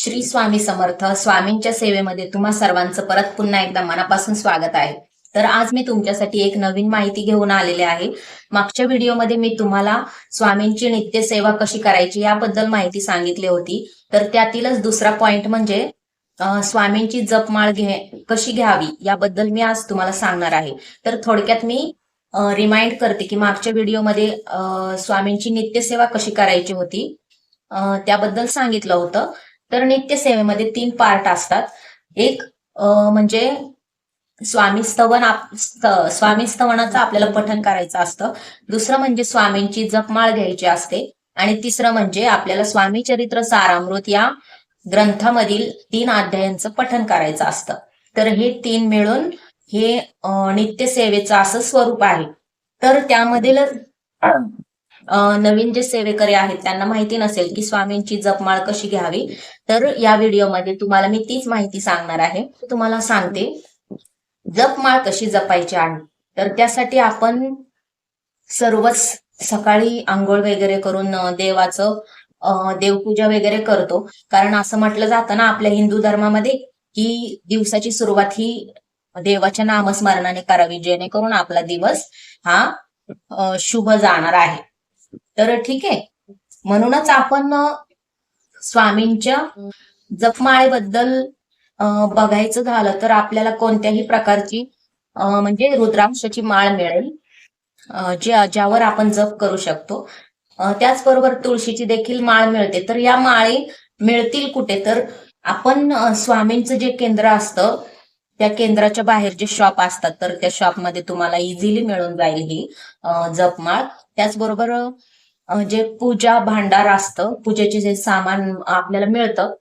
श्री स्वामी समर्थ स्वामींच्या सेवेमध्ये तुम्हा सर्वांचं परत पुन्हा एकदा मनापासून स्वागत आहे. तर आज मी तुमच्यासाठी एक नवीन माहिती घेऊन आलेले आहे. मागच्या व्हिडिओमध्ये मी तुम्हाला स्वामींची नित्य सेवा कशी करायची याबद्दल माहिती सांगितली होती. तर त्यातीलच दुसरा पॉइंट म्हणजे स्वामींची जपमाळ घे कशी घ्यावी याबद्दल मी आज तुम्हाला सांगणार आहे. तर थोडक्यात मी रिमाइंड करते की मागच्या व्हिडिओमध्ये स्वामींची नित्यसेवा कशी करायची होती त्याबद्दल सांगितलं होतं. तर नित्यसेवेमध्ये तीन पार्ट असतात. एक म्हणजे स्वामी स्तवन आप- स्वामी स्तवनाचं आपल्याला पठण करायचं असतं. दुसरं म्हणजे स्वामींची जपमाळ घ्यायची असते. आणि तिसरं म्हणजे आपल्याला स्वामी चरित्र सारामृत या ग्रंथामधील तीन अध्यायांचं पठण करायचं असतं. तर हे तीन मिळून हे नित्यसेवेचं असं स्वरूप आहे. तर त्यामधील नवीन जे सेवेकरी आहेत त्यांना माहिती नसेल की स्वामींची जपमाळ कशी घ्यावी तर या व्हिडिओमध्ये तुम्हाला मी तीच माहिती सांगणार आहे. तुम्हाला सांगते जपमाळ कशी जपायची आहे तर त्यासाठी आपण सर्वच सकाळी आंघोळ वगैरे करून देवाचं देवपूजा वगैरे करतो. कारण असं म्हटलं जातं ना आपल्या हिंदू धर्मामध्ये की दिवसाची सुरुवात ही देवाच्या नामस्मरणाने करावी जेणेकरून आपला दिवस हा शुभ जाणार आहे. तर ठीक आहे. म्हणूनच आपण स्वामींच्या जपमाळेबद्दल बघायचं झालं तर आपल्याला कोणत्याही प्रकारची म्हणजे रुद्राक्षची माळ मिळेल जे ज्या ज्यावर आपण जप करू शकतो. त्याचबरोबर तुळशीची देखील माळ मिळते. तर या माळे मिळतील कुठे? तर आपण स्वामींचं जे केंद्र असतं त्या केंद्राच्या बाहेर जे शॉप असतात तर त्या शॉपमध्ये तुम्हाला इझिली मिळून जाईल ही जपमाळ. त्याचबरोबर जे पूजा भांडार असतं पूजेचे जे सामान आपल्याला मिळतं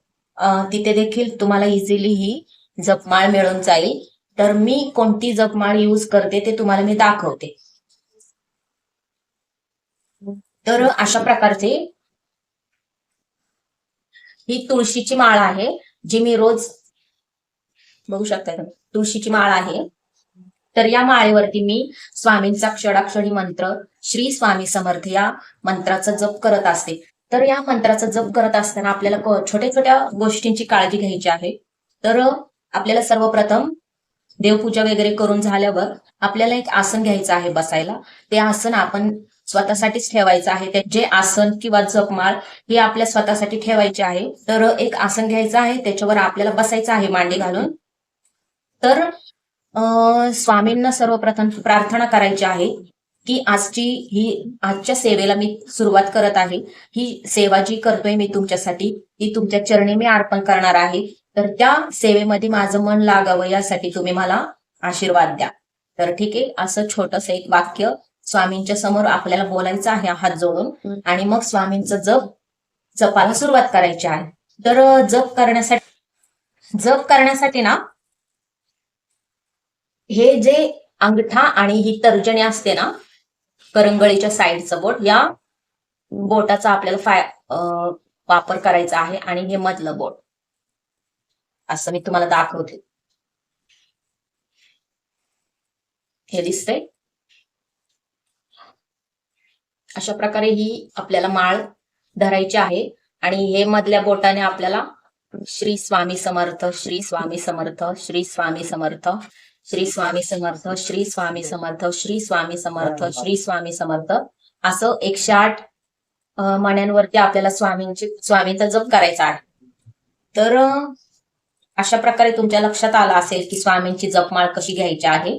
तिथे देखील तुम्हाला इझिली ही जपमाळ मिळून जाईल. तर मी कोणती जपमाळ यूज करते ते तुम्हाला मी दाखवते. तर अशा प्रकारचे ही तुळशीची माळ आहे जी मी रोज बघू शकता तुळशीची माळ आहे. तर या माळेवरती मी स्वामींचा क्षडाक्षणी मंत्र श्री स्वामी समर्थ या मंत्राचा जप करत असते. तर या मंत्राचा जप करत असताना आपल्याला छोट्या छोट्या गोष्टींची काळजी घ्यायची आहे. तर आपल्याला सर्वप्रथम देवपूजा वगैरे करून झाल्यावर आपल्याला एक आसन घ्यायचं आहे बसायला. ते आसन आपण स्वतःसाठीच ठेवायचं आहे. ते जे आसन किंवा जपमाळ हे आपल्या स्वतःसाठी ठेवायचे आहे. तर एक आसन घ्यायचं आहे. त्याच्यावर आपल्याला बसायचं आहे मांडी घालून. तर स्वामींना सर्वप्रथम प्रार्थना करायची आहे की आजची ही आजच्या सेवेला मी सुरुवात करत आहे. ही सेवा जी करतोय मी तुमच्यासाठी ती तुमच्या चरणी मी अर्पण करणार आहे. तर त्या सेवेमध्ये माझं मन लागावं यासाठी तुम्ही मला आशीर्वाद द्या. तर ठीक आहे असं छोटस एक वाक्य स्वामींच्या समोर आपल्याला बोलायचं आहे हात जोडून. आणि मग स्वामींचं जप जपाला सुरुवात करायची आहे. तर जप करण्यासाठी जप करण्यासाठी ना हे जे अंगठा आणि ही तर्जनी असते ना करंगळीच्या साईडचं बोट या बोटाचा आपल्याला फाय वापर करायचा आहे आणि हे मधलं बोट. असं मी तुम्हाला दाखवते. हे दिसते अशा प्रकारे ही आपल्याला माळ धरायची आहे आणि हे मधल्या बोटाने आपल्याला श्री स्वामी समर्थ श्री स्वामी समर्थ श्री स्वामी समर्थ श्री स्वामी समर्थ श्री स्वामी समर्थ श्री स्वामी समर्थ श्री स्वामी समर्थ. असं एकशे आठ मण्यांवरती आपल्याला स्वामींची स्वामींचा जप करायचा आहे. तर अशा प्रकारे तुमच्या लक्षात आलं असेल की स्वामींची जपमाळ कशी घ्यायची आहे.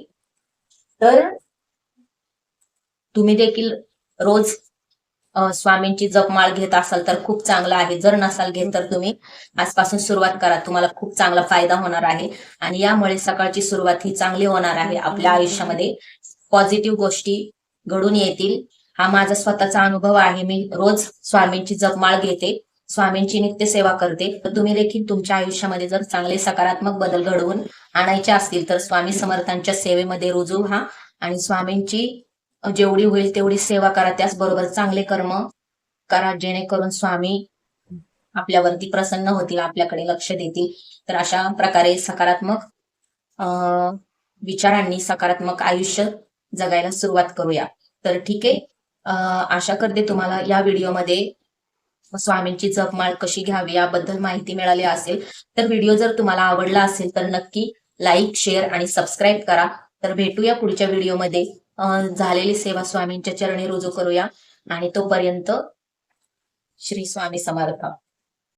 तर तुम्ही देखील रोज स्वामींची जपमाळ घेत असाल तर खूप चांगलं आहे. जर नसाल घेत तर तुम्ही आजपासून सुरुवात करा. तुम्हाला खूप चांगला फायदा होणार आहे. आणि यामुळे सकाळची सुरुवात ही चांगली होणार आहे आपल्या आयुष्यामध्ये. पॉझिटिव्ह गोष्टी घडून येतील. हा माझा स्वतःचा अनुभव आहे. मी रोज स्वामींची जपमाळ घेते. स्वामींची नित्य सेवा करते. तर तुम्ही देखील तुमच्या आयुष्यामध्ये जर चांगले सकारात्मक बदल घडवून आणायचे असतील तर स्वामी समर्थांच्या सेवेमध्ये रुजू व्हा आणि स्वामींची जेवढी होईल तेवढी सेवा करा त्याचबरोबर चांगले कर्म करा जेणेकरून स्वामी आपल्यावरती प्रसन्न होतील आपल्याकडे लक्ष देतील. तर अशा प्रकारे सकारात्मक विचारांनी सकारात्मक आयुष्य जगायला सुरुवात करूया. तर ठीक आहे आशा करते तुम्हाला या व्हिडिओमध्ये स्वामींची जपमाळ कशी घ्यावी याबद्दल माहिती मिळाली असेल. तर व्हिडिओ जर तुम्हाला आवडला असेल तर नक्की लाईक शेअर आणि सबस्क्राईब करा. तर भेटूया पुढच्या व्हिडिओमध्ये. झालेली सेवा स्वामींच्या चरणी रुजू करूया. आणि तोपर्यंत श्री स्वामी समर्थ.